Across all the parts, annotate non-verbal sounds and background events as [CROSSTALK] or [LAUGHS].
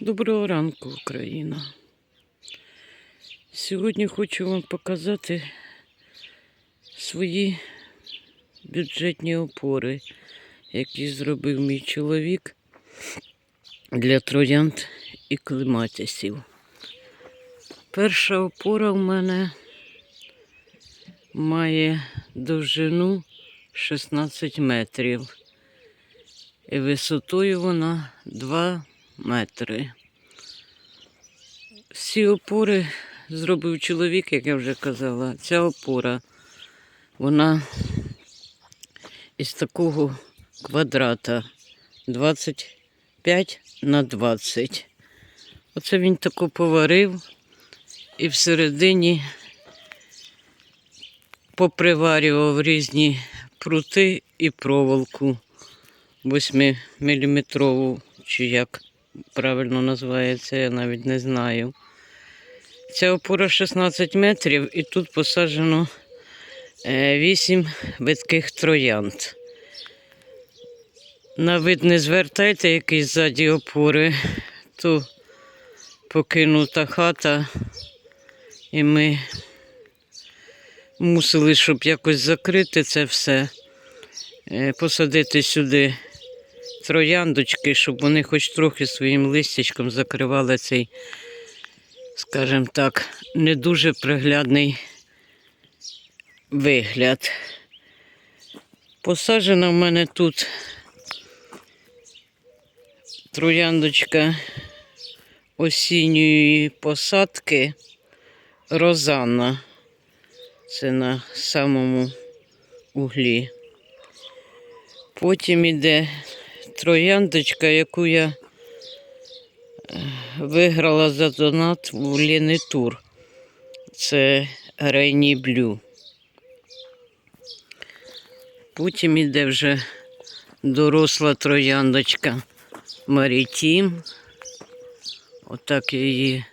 Доброго ранку, Україна. Сьогодні хочу вам показати свої бюджетні опори, які зробив мій чоловік для троянд і клематисів. Перша опора в мене має довжину 16 метрів. І висотою вона 2 метри. Всі опори зробив чоловік, як я вже казала. Ця опора, вона із такого квадрата 25 на 20. Оце він таку поварив і всередині поприварював різні прути і проволоку 8-мм, чи як правильно називається, я навіть не знаю. Ця опора 16 метрів і тут посаджено 8 видких троянд. На вид не звертайте якийсь ззаді опори, то покинута хата, і ми мусили, щоб якось закрити це все, е, посадити сюди трояндочки, щоб вони хоч трохи своїм листячком закривали цей, скажімо так, не дуже приглядний вигляд. Посаджена в мене тут трояндочка осінньої посадки Розанна. Це на самому углі. Потім іде трояндочка, яку я е, виграла за донат в Ліни Тур. Це Рейні Блю. Потім іде вже доросла трояндочка Марітім. Отак я її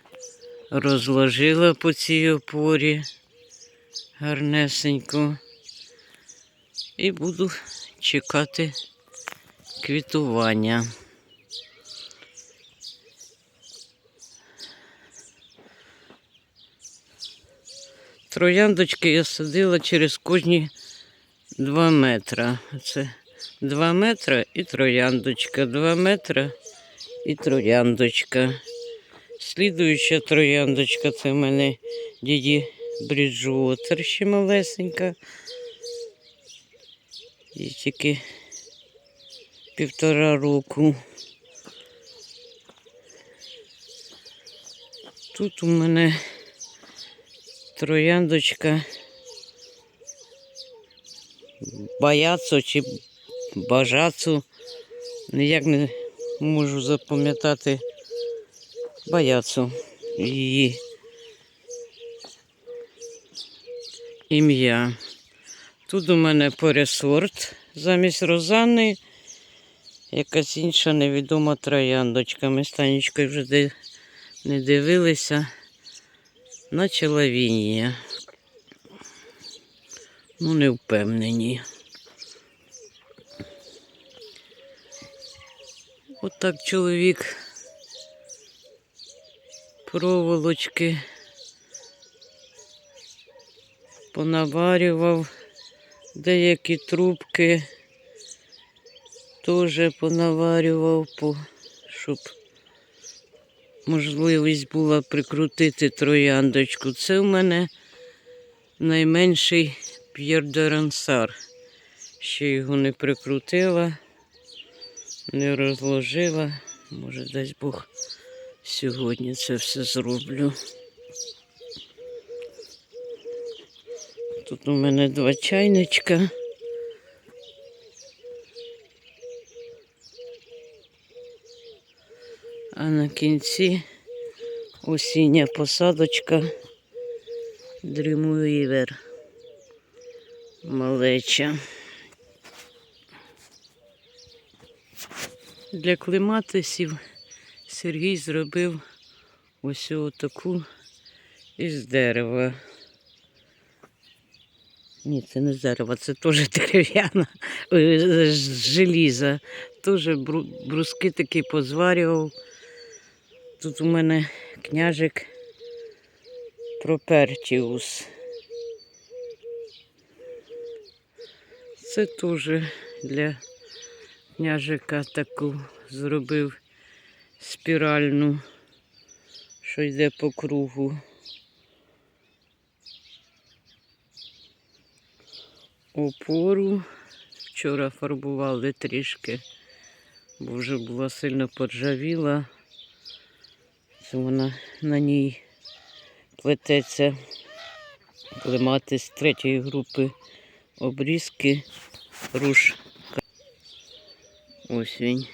розложила по цій опорі гарнесенько. І буду чекати квітування. Трояндочки я садила через кожні 2 метри. Це 2 метри і трояндочка, 2 метри і трояндочка. Слідуюча трояндочка це в мене діді Бріджуотер ще малесенька. І тільки півтора року. Тут у мене трояндочка Баяцо чи Бажацу. Ніяк не можу запам'ятати Баяцу її ім'я. Тут у мене пересорт замість Розани. Якась інша невідома трояндочка. Ми з Танечкою вже де- не дивилися. Наче лавінія. Ну, не впевнені. Отак чоловік проволочки понаварював деякі трубки теж понаварював, щоб можливість була прикрутити трояндочку. Це в мене найменший П'єр де Ще його не прикрутила, не розложила. Може, дасть Бог сьогодні це все зроблю. Тут у мене два чайничка. А на кінці осіння посадочка Дрімуївер. Малеча. Для клематисів Сергій зробив ось таку із дерева. Ні, це не з дерева, це теж дерев'яна з желіза. Теж бруски такі позварював. Тут у мене княжик Пропертіус. Це теж для княжика таку зробив спіральну, що йде по кругу. Опору. Вчора фарбували трішки, бо вже була сильно поржавіла. Це вона на ній плететься клемати з третьої групи обрізки руш. Ось він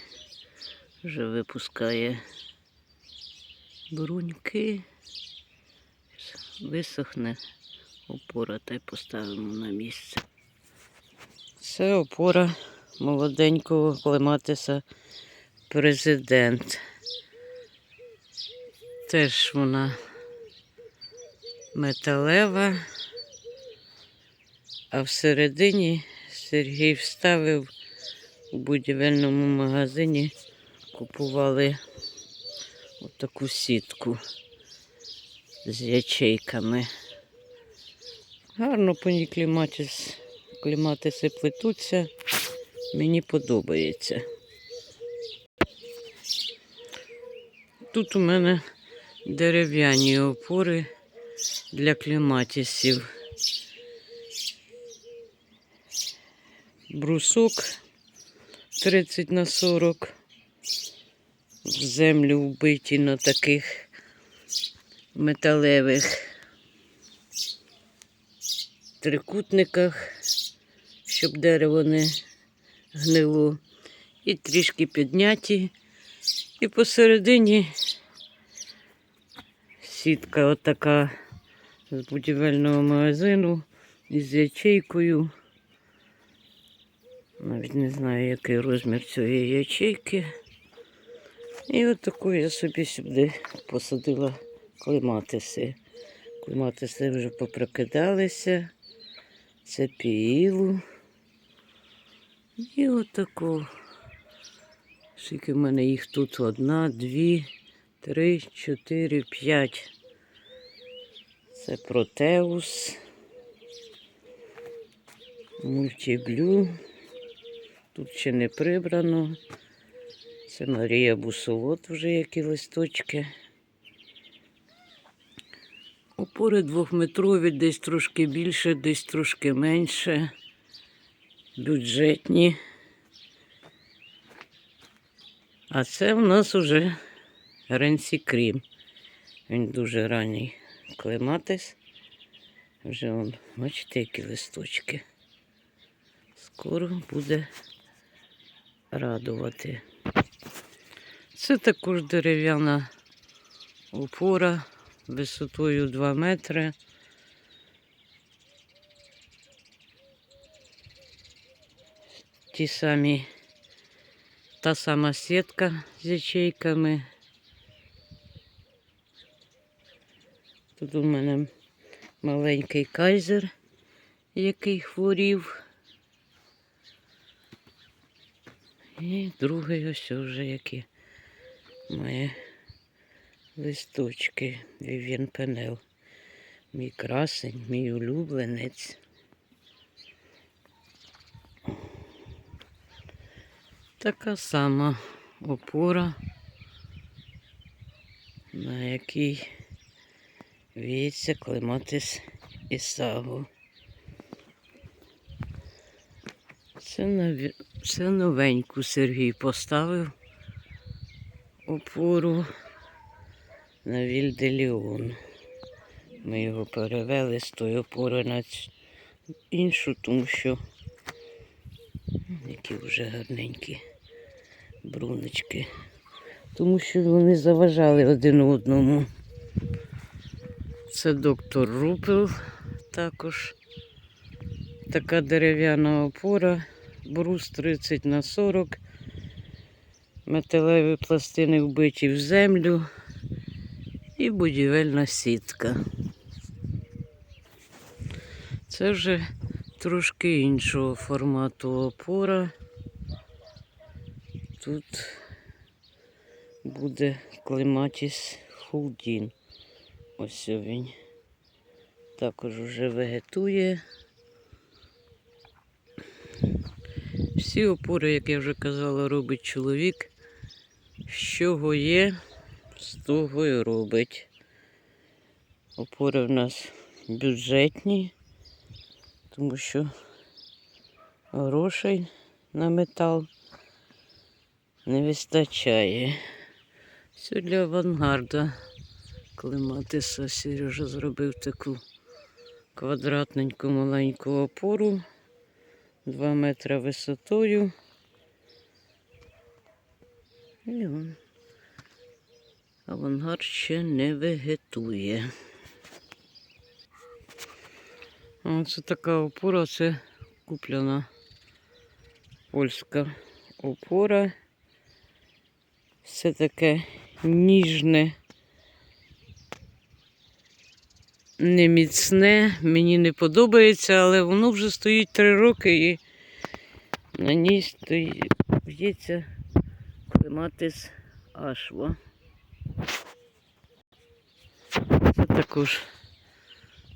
вже випускає бруньки. Висохне опора та й поставимо на місце. Це опора молоденького клематиса президент. Теж вона металева, а всередині Сергій вставив у будівельному магазині, купували отаку сітку з ячейками. Гарно по ній кліматис, кліматиси плетуться. Мені подобається. Тут у мене дерев'яні опори для кліматисів. Брусок 30 на 40 в землю вбиті на таких металевих трикутниках, щоб дерево не гнило. І трішки підняті. І посередині сітка отака з будівельного магазину із ячейкою. Навіть не знаю, який розмір цієї ячейки. І отаку я собі сюди посадила клематиси. Клематиси вже попрокидалися. Це піїлу. І отаку. Скільки в мене їх тут? Одна, дві, три, чотири, п'ять. Це протеус. Мультиблю. Тут ще не прибрано. Це Марія Бусолот вже які листочки. Опори двохметрові, десь трошки більше, десь трошки менше. Бюджетні. А це в нас уже Ренсі Крім. Він дуже ранній клематис. Вже он, бачите, які листочки. Скоро буде радувати. Це також дерев'яна опора висотою 2 метри. Ті самі, та сама сітка з ячейками. Тут у мене маленький кайзер, який хворів. І другий ось вже які має листочки Вів'ян Пенел. Мій красень, мій улюбленець. Така сама опора, на якій віється клематис Ісагу. Це, нові... Це новеньку Сергій поставив опору на Вільделіон. Ми його перевели з тої опори на іншу, тому що які вже гарненькі бруночки. Тому що вони заважали один одному. Це доктор Рупел також. Така дерев'яна опора, брус 30 на 40, металеві пластини вбиті в землю і будівельна сітка. Це вже трошки іншого формату опора. Тут буде клематіс хулдін. Ось він. Також уже вегетує. Всі опори, як я вже казала, робить чоловік. З чого є, з того і робить. Опори в нас бюджетні, тому що грошей на метал не вистачає. Все для авангарда. Клематиса Сережа зробив таку квадратненьку маленьку опору. 2 метри висотою. І он. Авангард ще не вегетує. Оце така опора, це куплена польська опора. Все таке ніжне, не міцне, мені не подобається, але воно вже стоїть три роки і на ній стоїть б'ється клематис ашва. Це також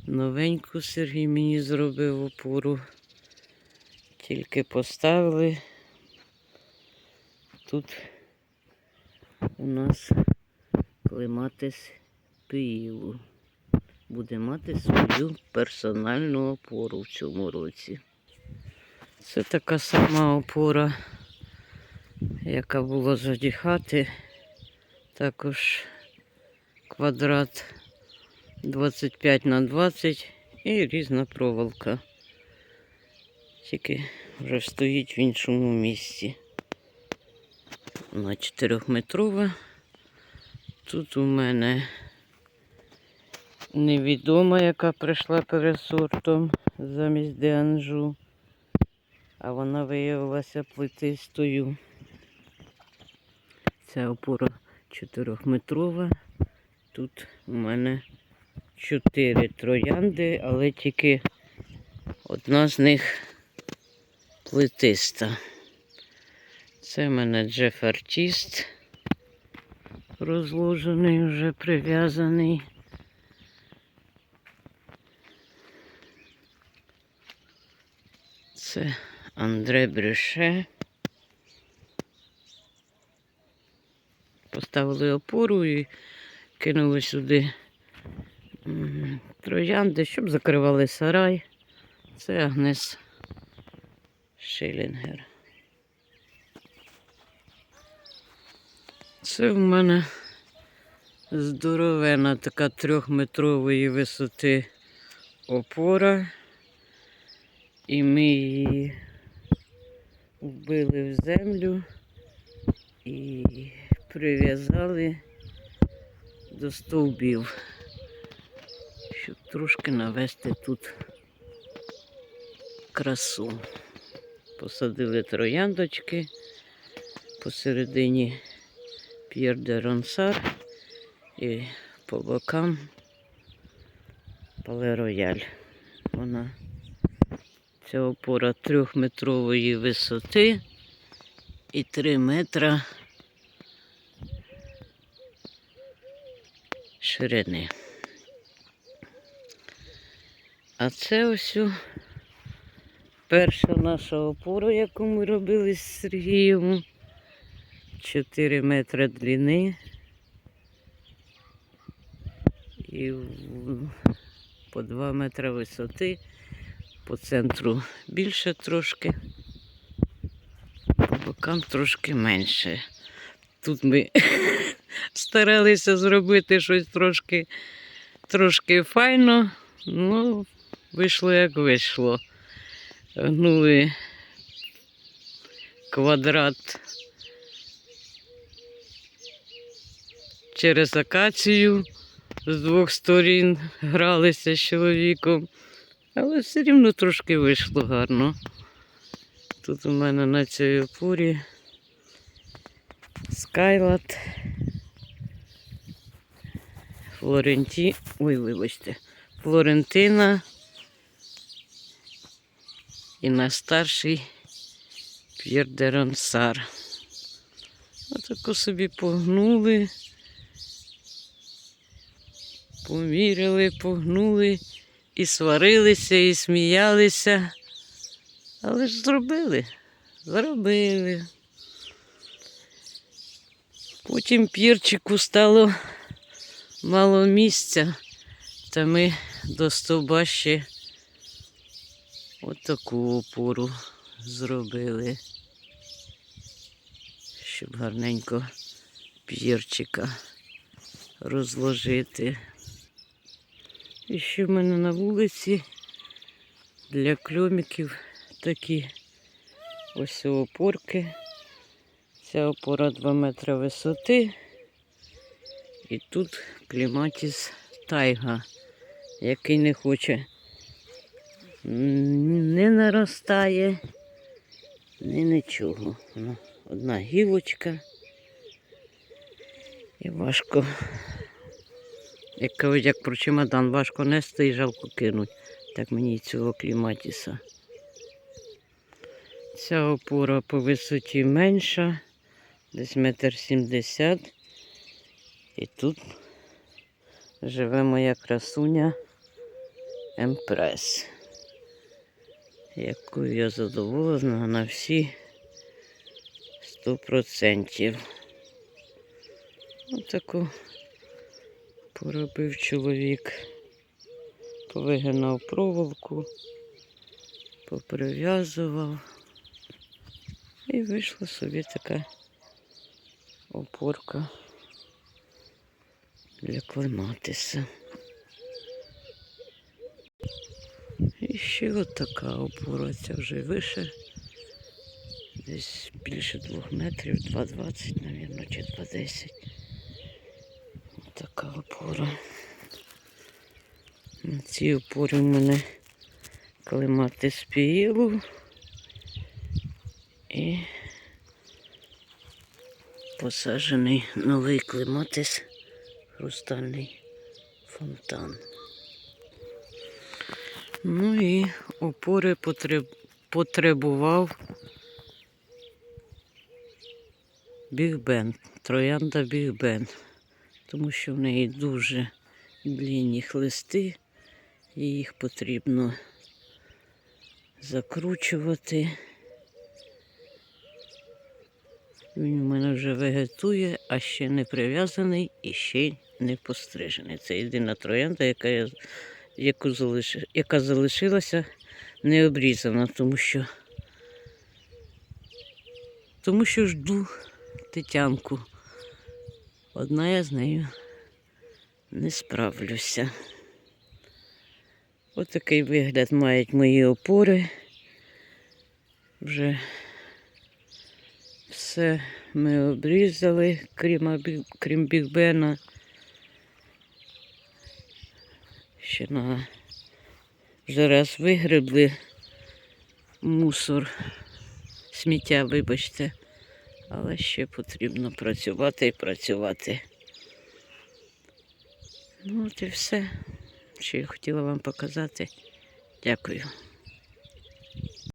новеньку Сергій мені зробив опору. Тільки поставили. Тут у нас клематис пиїлу. Буде мати свою персональну опору в цьому році. Це така сама опора, яка була заді хати. Також квадрат 25 на 20 і різна проволока. Тільки вже стоїть в іншому місці. Вона 4-метрова. Тут у мене невідома, яка прийшла перед сортом замість деанжу, а вона виявилася плетистою. Ця опора 4-метрова. Тут у мене 4 троянди, але тільки одна з них плетиста. Це в мене Джеф Артіст розложений, вже прив'язаний. Це Андре Брюше. Поставили опору і кинули сюди троянди, щоб закривали сарай. Це Агнес Шилінгер. Це в мене здоровена така трьохметрової висоти опора. І ми її вбили в землю і прив'язали до стовбів, щоб трошки навести тут красу. Посадили трояндочки посередині П'єр де Ронсар і по бокам Пале Рояль. Вона ця опора трьохметрової висоти і 3 метра ширини. А це ось перша наша опора, яку ми робили з Сергієм. 4 метри длини і по 2 метри висоти, по центру більше трошки, по бокам трошки менше. Тут ми [LAUGHS] старалися зробити щось трошки, трошки файно, ну, вийшло як вийшло. Гнули квадрат через акацію з двох сторін гралися з чоловіком, але все рівно трошки вийшло гарно. Тут у мене на цій опорі Скайлат, Флоренті, ой, вибачте, Флорентина і на старший П'єр де Ронсар. Отако собі погнули. Поміряли, погнули і сварилися, і сміялися. Але ж зробили. Зробили. Потім пірчику стало мало місця, та ми до стовба ще отаку опору зробили, щоб гарненько пірчика розложити. І ще в мене на вулиці для кльоміків такі ось опорки. Ця опора 2 метри висоти. І тут кліматіс тайга, який не хоче, не наростає, ні нічого. Ну, одна гілочка. І важко, як кажуть, як про чемодан, важко нести і жалко кинуть. Так мені і цього кліматіса. Ця опора по висоті менша, десь метр сімдесят. І тут живе моя красуня Емпрес, якою я задоволена на всі 100%. Отаку поробив чоловік, повигинав проволоку, поприв'язував. І вийшла собі така опорка для клематиса. І ще от така опора, ця вже вище. Десь більше двох метрів, 2,20, мабуть, чи 2,10. Така опора. На цій опорі в мене клематис піїлу. І посаджений новий клематис хрустальний фонтан. Ну і опори потреб... потребував Біг Бен, троянда Біг Бен, тому що в неї дуже длінні хлисти, і їх потрібно закручувати. Він у мене вже вегетує, а ще не прив'язаний і ще не пострижений. Це єдина троянда, яка, я, яку залиши, яка залишилася не обрізана, тому що, тому що жду тетянку. Одна я з нею не справлюся. Ось такий вигляд мають мої опори. Вже все ми обрізали, крім, крім бігбена. Ще на вже раз вигребли мусор, сміття, вибачте. Але ще потрібно працювати і працювати. Ну от і все, що я хотіла вам показати. Дякую.